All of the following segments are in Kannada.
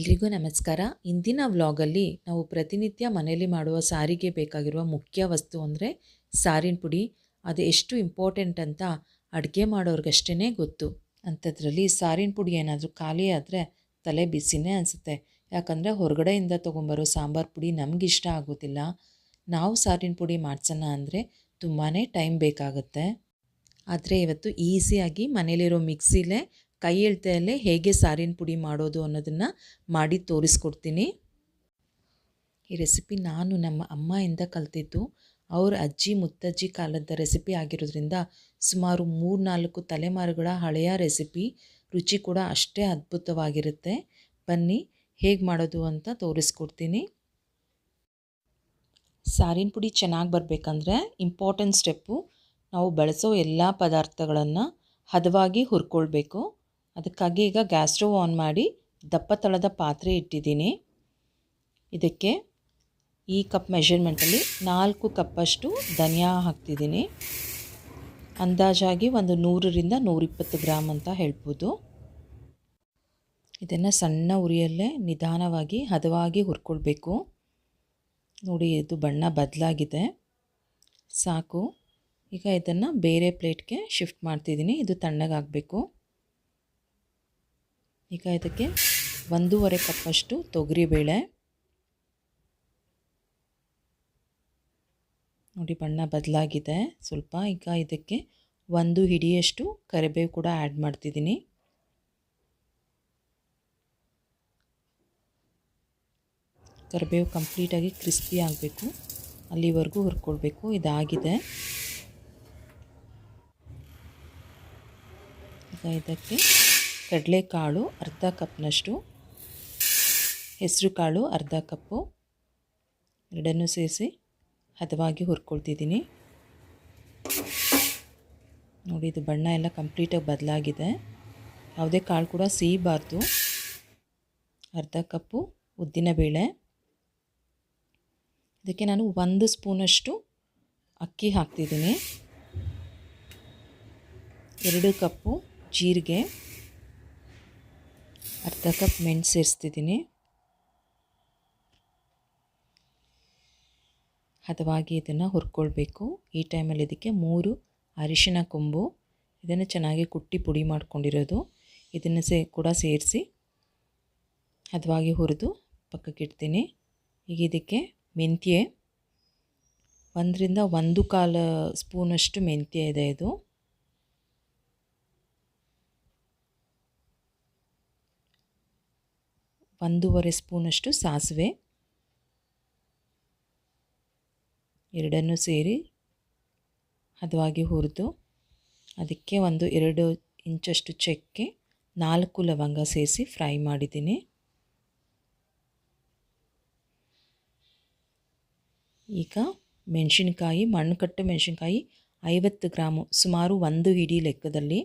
ಎಲ್ರಿಗೂ ನಮಸ್ಕಾರ. ಇಂದಿನ ವ್ಲಾಗಲ್ಲಿ ನಾವು ಪ್ರತಿನಿತ್ಯ ಮನೆಯಲ್ಲಿ ಮಾಡುವ ಸಾರಿಗೆ ಬೇಕಾಗಿರುವ ಮುಖ್ಯ ವಸ್ತು ಅಂದರೆ ಸಾರಿನ ಪುಡಿ. ಅದು ಎಷ್ಟು ಇಂಪಾರ್ಟೆಂಟ್ ಅಂತ ಅಡುಗೆ ಮಾಡೋರ್ಗಷ್ಟೇ ಗೊತ್ತು. ಅಂಥದ್ರಲ್ಲಿ ಸಾರಿನ ಪುಡಿ ಏನಾದರೂ ಖಾಲಿ ಆದರೆ ತಲೆ ಬಿಸಿನೇ ಅನಿಸುತ್ತೆ. ಯಾಕಂದರೆ ಹೊರಗಡೆಯಿಂದ ತೊಗೊಂಬರೋ ಸಾಂಬಾರು ಪುಡಿ ನಮಗಿಷ್ಟ ಆಗೋದಿಲ್ಲ. ನಾವು ಸಾರಿನ ಪುಡಿ ಮಾಡ್ಸೋಣ ಅಂದರೆ ತುಂಬಾ ಟೈಮ್ ಬೇಕಾಗುತ್ತೆ. ಆದರೆ ಇವತ್ತು ಈಸಿಯಾಗಿ ಮನೇಲಿರೋ ಮಿಕ್ಸಿಲೇ ಕೈ ಎಳ್ತೆಯಲ್ಲೇ ಹೇಗೆ ಸಾರಿನ ಪುಡಿ ಮಾಡೋದು ಅನ್ನೋದನ್ನು ಮಾಡಿ ತೋರಿಸ್ಕೊಡ್ತೀನಿ. ಈ ರೆಸಿಪಿ ನಾನು ನಮ್ಮ ಅಮ್ಮಯಿಂದ ಕಲ್ತಿದ್ದು. ಅವ್ರ ಅಜ್ಜಿ ಮುತ್ತಜ್ಜಿ ಕಾಲದ ರೆಸಿಪಿ ಆಗಿರೋದ್ರಿಂದ ಸುಮಾರು ಮೂರು ನಾಲ್ಕು ತಲೆಮಾರುಗಳ ಹಳೆಯ ರೆಸಿಪಿ. ರುಚಿ ಕೂಡ ಅಷ್ಟೇ ಅದ್ಭುತವಾಗಿರುತ್ತೆ. ಬನ್ನಿ ಹೇಗೆ ಮಾಡೋದು ಅಂತ ತೋರಿಸ್ಕೊಡ್ತೀನಿ. ಸಾರಿನ ಪುಡಿ ಚೆನ್ನಾಗಿ ಬರಬೇಕಂದ್ರೆ ಇಂಪಾರ್ಟೆಂಟ್ ಸ್ಟೆಪ್ಪು. ನಾವು ಬಳಸೋ ಎಲ್ಲ ಪದಾರ್ಥಗಳನ್ನು ಹದವಾಗಿ ಹುರ್ಕೊಳ್ಬೇಕು. ಅದಕ್ಕಾಗಿ ಈಗ ಗ್ಯಾಸ್ ಆನ್ ಮಾಡಿ ದಪ್ಪ ತಳದ ಪಾತ್ರೆ ಇಟ್ಟಿದ್ದೀನಿ. ಇದಕ್ಕೆ ಈ ಕಪ್ ಮೆಷರ್ಮೆಂಟಲ್ಲಿ ನಾಲ್ಕು ಕಪ್ಪಷ್ಟು ಧನಿಯಾ ಹಾಕ್ತಿದ್ದೀನಿ. ಅಂದಾಜಾಗಿ ಒಂದು ನೂರರಿಂದ ನೂರಿಪ್ಪತ್ತು ಗ್ರಾಮ್ ಅಂತ ಹೇಳ್ಬೋದು. ಇದನ್ನು ಸಣ್ಣ ಉರಿಯಲ್ಲೇ ನಿಧಾನವಾಗಿ ಹದವಾಗಿ ಹುರ್ಕೊಳ್ಬೇಕು. ನೋಡಿ, ಇದು ಬಣ್ಣ ಬದಲಾಗಿದೆ. ಸಾಕು. ಈಗ ಇದನ್ನು ಬೇರೆ ಪ್ಲೇಟ್ಗೆ ಶಿಫ್ಟ್ ಮಾಡ್ತಿದ್ದೀನಿ. ಇದು ತಣ್ಣಗಾಗಬೇಕು. ಈಗ ಇದಕ್ಕೆ ಒಂದೂವರೆ ಕಪ್ಪಷ್ಟು ತೊಗರಿಬೇಳೆ. ನೋಡಿ ಬಣ್ಣ ಬದಲಾಗಿದೆ. ಸ್ವಲ್ಪ ಈಗ ಇದಕ್ಕೆ ಒಂದು ಹಿಡಿಯಷ್ಟು ಕರಿಬೇವು ಕೂಡ ಆ್ಯಡ್ ಮಾಡ್ತಿದ್ದೀನಿ. ಕರಿಬೇವು ಕಂಪ್ಲೀಟಾಗಿ ಕ್ರಿಸ್ಪಿ ಆಗಬೇಕು. ಅಲ್ಲಿವರೆಗೂ ಹುರ್ಕೊಳ್ಬೇಕು. ಇದಾಗಿದೆ. ಈಗ ಇದಕ್ಕೆ ಕಡಲೆಕಾಳು ಅರ್ಧ ಕಪ್ನಷ್ಟು ಹೆಸರು ಕಾಳು ಅರ್ಧ ಕಪ್ಪು, ಎರಡನ್ನು ಸೇರಿಸಿ ಹದವಾಗಿ ಹುರ್ಕೊಳ್ತಿದ್ದೀನಿ. ನೋಡಿ, ಇದು ಬಣ್ಣ ಎಲ್ಲ ಕಂಪ್ಲೀಟಾಗಿ ಬದಲಾಗಿದೆ. ಯಾವುದೇ ಕಾಳು ಕೂಡ ಸೀಬಾರ್ದು. ಅರ್ಧ ಕಪ್ಪು ಉದ್ದಿನಬೇಳೆ ಇದಕ್ಕೆ ನಾನು ಒಂದು ಸ್ಪೂನಷ್ಟು ಅಕ್ಕಿ ಹಾಕ್ತಿದ್ದೀನಿ. ಎರಡು ಕಪ್ಪು ಜೀರಿಗೆ. ಅರ್ಧ ಕಪ್ ಮೆಣಸು ಸೇರಿಸ್ತಿದ್ದೀನಿ ಹದವಾಗಿ ಇದನ್ನು ಹುರ್ಕೊಳ್ಬೇಕು. ಈ ಟೈಮಲ್ಲಿ ಇದಕ್ಕೆ ಮೂರು ಅರಿಶಿನ ಕೊಂಬು, ಇದನ್ನು ಚೆನ್ನಾಗಿ ಕುಟ್ಟಿ ಪುಡಿ ಮಾಡ್ಕೊಂಡಿರೋದು. ಇದನ್ನು ಸೇ ಕೂಡ ಸೇರಿಸಿ ಹದವಾಗಿ ಹುರಿದು ಪಕ್ಕಕ್ಕಿಡ್ತೀನಿ ಈಗ ಇದಕ್ಕೆ ಮೆಂತ್ಯೆ. ಒಂದರಿಂದ ಒಂದು ಕಾಲು ಸ್ಪೂನಷ್ಟು ಮೆಂತ್ಯ ಇದೆ ಇದು. ಒಂದೂವರೆ ಸ್ಪೂನಷ್ಟು ಸಾಸಿವೆ. ಎರಡನ್ನೂ ಸೇರಿ ಹದವಾಗಿ ಹುರಿದು ಅದಕ್ಕೆ ಒಂದು ಎರಡು ಇಂಚಷ್ಟು ಚಕ್ಕೆ, ನಾಲ್ಕು ಲವಂಗ ಸೇರಿಸಿ ಫ್ರೈ ಮಾಡಿದ್ದೀನಿ. ಈಗ ಮೆಣಸಿನ್ಕಾಯಿ, ಮಣ್ಣುಕಟ್ಟು ಮೆಣಸಿನ್ಕಾಯಿ ಐವತ್ತು ಗ್ರಾಮು, ಸುಮಾರು ಒಂದು ಹಿಡಿ ಲೆಕ್ಕದಲ್ಲಿ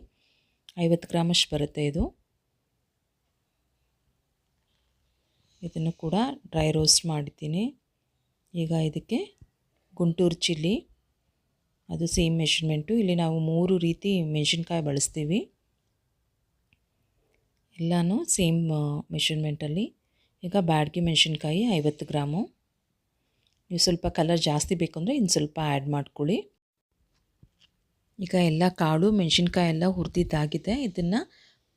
ಐವತ್ತು ಗ್ರಾಮಷ್ಟು ಬರುತ್ತೆ ಇದು. ಇದನ್ನು ಕೂಡ ಡ್ರೈ ರೋಸ್ಟ್ ಮಾಡಿದ್ದೀನಿ ಈಗ ಇದಕ್ಕೆ ಗುಂಟೂರು ಚಿಲ್ಲಿ, ಅದು ಸೇಮ್ ಮೆಷರ್ಮೆಂಟು ಇಲ್ಲಿ ನಾವು ಮೂರು ರೀತಿ ಮೆಣಸಿನ್ಕಾಯಿ ಬಳಸ್ತೀವಿ. ಎಲ್ಲನೂ ಸೇಮ್ ಮೆಷರ್ಮೆಂಟಲ್ಲಿ ಈಗ ಬ್ಯಾಡ್ಗೆ ಮೆಣಸಿನ್ಕಾಯಿ ಐವತ್ತು ಗ್ರಾಮು. ನೀವು ಸ್ವಲ್ಪ ಕಲರ್ ಜಾಸ್ತಿ ಬೇಕು ಅಂದರೆ ಇನ್ನು ಸ್ವಲ್ಪ ಆ್ಯಡ್ ಮಾಡ್ಕೊಳ್ಳಿ. ಈಗ ಎಲ್ಲ ಕಾಳು, ಮೆಣಸಿನ್ಕಾಯಿ ಎಲ್ಲ ಹುರಿದಿದ್ದಾಗಿದೆ. ಇದನ್ನು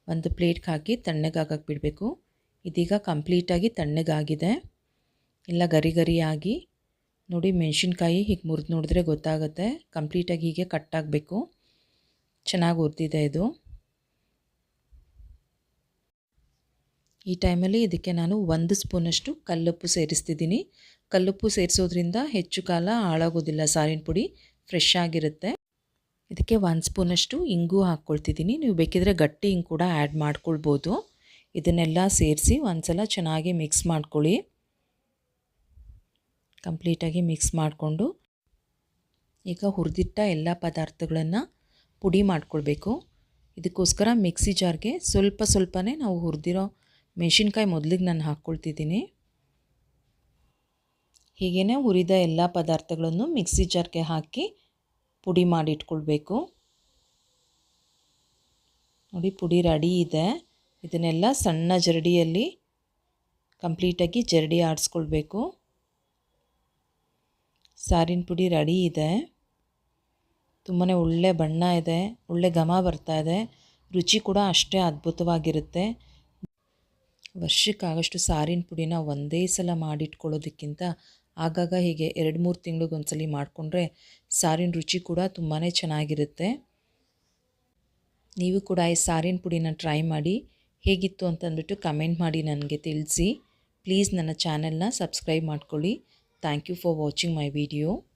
ಒಂದು ಪ್ಲೇಟ್ಗೆ ಹಾಕಿ ತಣ್ಣಗಾಗಕ್ಕೆ ಬಿಡಬೇಕು ಇದೀಗ ಕಂಪ್ಲೀಟಾಗಿ ತಣ್ಣಗಾಗಿದೆ. ಎಲ್ಲ ಗರಿ ಗರಿಯಾಗಿ. ನೋಡಿ, ಮೆಣಸಿನ್ಕಾಯಿ ಹೀಗೆ ಮುರಿದು ನೋಡಿದ್ರೆ ಗೊತ್ತಾಗುತ್ತೆ. ಕಂಪ್ಲೀಟಾಗಿ ಹೀಗೆ ಕಟ್ಟಾಗಬೇಕು ಚೆನ್ನಾಗಿ ಹುರಿದಿದೆ ಇದು. ಈ ಟೈಮಲ್ಲಿ ಇದಕ್ಕೆ ನಾನು ಒಂದು ಸ್ಪೂನಷ್ಟು ಕಲ್ಲುಪ್ಪು ಸೇರಿಸ್ತಿದ್ದೀನಿ. ಕಲ್ಲುಪ್ಪು ಸೇರಿಸೋದ್ರಿಂದ ಹೆಚ್ಚು ಕಾಲ ಹಾಳಾಗೋದಿಲ್ಲ. ಸಾರಿನ ಪುಡಿ ಫ್ರೆಶ್ ಆಗಿರುತ್ತೆ. ಇದಕ್ಕೆ ಒಂದು ಸ್ಪೂನಷ್ಟು ಇಂಗು ಹಾಕ್ಕೊಳ್ತಿದ್ದೀನಿ. ನೀವು ಬೇಕಿದ್ರೆ ಗಟ್ಟಿ ಹಿಂಗೆ ಕೂಡ ಆ್ಯಡ್ ಮಾಡ್ಕೊಳ್ಬೋದು. ಇದನ್ನೆಲ್ಲ ಸೇರಿಸಿ ಒಂದ್ಸಲ ಚೆನ್ನಾಗಿ ಮಿಕ್ಸ್ ಮಾಡ್ಕೊಳ್ಳಿ. ಕಂಪ್ಲೀಟಾಗಿ ಮಿಕ್ಸ್ ಮಾಡಿಕೊಂಡು ಈಗ ಹುರಿದಿಟ್ಟ ಎಲ್ಲ ಪದಾರ್ಥಗಳನ್ನು ಪುಡಿ ಮಾಡ್ಕೊಳ್ಬೇಕು. ಇದಕ್ಕೋಸ್ಕರ ಮಿಕ್ಸಿ ಜಾರ್ಗೆ ಸ್ವಲ್ಪ ಸ್ವಲ್ಪನೇ ನಾವು ಹುರಿದಿರೋ ಮೆಣಸಿನ್ಕಾಯಿ ಮೊದಲಿಗೆ ನಾನು ಹಾಕ್ಕೊಳ್ತಿದ್ದೀನಿ. ಹೀಗೇ ಹುರಿದ ಎಲ್ಲ ಪದಾರ್ಥಗಳನ್ನು ಮಿಕ್ಸಿ ಜಾರ್ಗೆ ಹಾಕಿ ಪುಡಿ ಮಾಡಿಟ್ಕೊಳ್ಬೇಕು. ನೋಡಿ ಪುಡಿ ರೆಡಿ ಇದೆ. ಇದನ್ನೆಲ್ಲ ಸಣ್ಣ ಜರಡಿಯಲ್ಲಿ ಕಂಪ್ಲೀಟಾಗಿ ಜರಡಿ ಆಡಿಸ್ಕೊಳ್ಬೇಕು. ಸಾರಿನ ಪುಡಿ ರೆಡಿ ಇದೆ. ತುಂಬಾ ಒಳ್ಳೆ ಬಣ್ಣ ಇದೆ, ಒಳ್ಳೆ ಘಮ ಬರ್ತಾ ಇದೆ. ರುಚಿ ಕೂಡ ಅಷ್ಟೇ ಅದ್ಭುತವಾಗಿರುತ್ತೆ. ವರ್ಷಕ್ಕಾಗಷ್ಟು ಸಾರಿನ ಪುಡಿನ ಒಂದೇ ಸಲ ಮಾಡಿಟ್ಕೊಳ್ಳೋದಕ್ಕಿಂತ ಆಗಾಗ ಹೀಗೆ ಎರಡು ಮೂರು ತಿಂಗಳಿಗೊಂದ್ಸಲಿ ಮಾಡಿಕೊಂಡ್ರೆ ಸಾರಿನ ರುಚಿ ಕೂಡ ತುಂಬಾ ಚೆನ್ನಾಗಿರುತ್ತೆ. ನೀವು ಕೂಡ ಈ ಸಾರಿನ ಪುಡಿನ ಟ್ರೈ ಮಾಡಿ ಹೇಗಿತ್ತು ಅಂತಂದ್ಬಿಟ್ಟು ಕಮೆಂಟ್ ಮಾಡಿ ನನಗೆ ತಿಳಿಸಿ. ಪ್ಲೀಸ್ ನನ್ನ ಚಾನೆಲ್ನ ಸಬ್ಸ್ಕ್ರೈಬ್ ಮಾಡ್ಕೊಳ್ಳಿ. Thank you for watching my video.